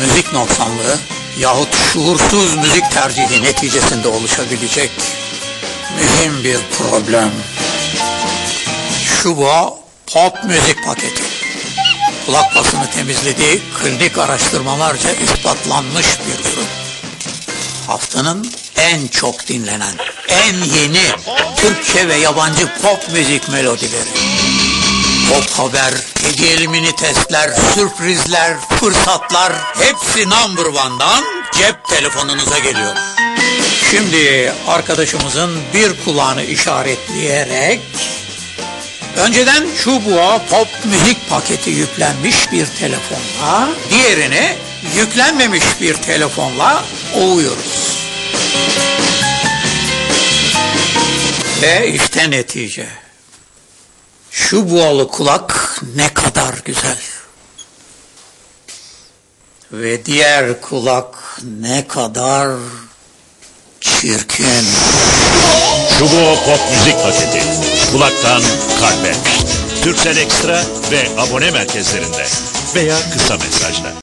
müzik noksanlığı yahut şuursuz müzik tercihi neticesinde oluşabilecek mühim bir problem. Şu bu pop müzik paketi. Kulak basını temizlediği klinik araştırmalarca ispatlanmış bir ürün. Haftanın en çok dinlenen, en yeni Türkçe ve yabancı pop müzik melodileri. Pop haber, mini testler, sürprizler, fırsatlar hepsi number one'dan cep telefonunuza geliyor. Şimdi arkadaşımızın bir kulağını işaretleyerek önceden çubuğa pop müzik paketi yüklenmiş bir telefonla diğerini yüklenmemiş bir telefonla ovuyoruz. Ve işte netice. Şu bualı kulak ne kadar güzel. Ve diğer kulak ne kadar çirkin. Çubuğu Pop Müzik Paketi. Kulaktan kalbe. Türksel Ekstra ve abone merkezlerinde. Veya kısa mesajla.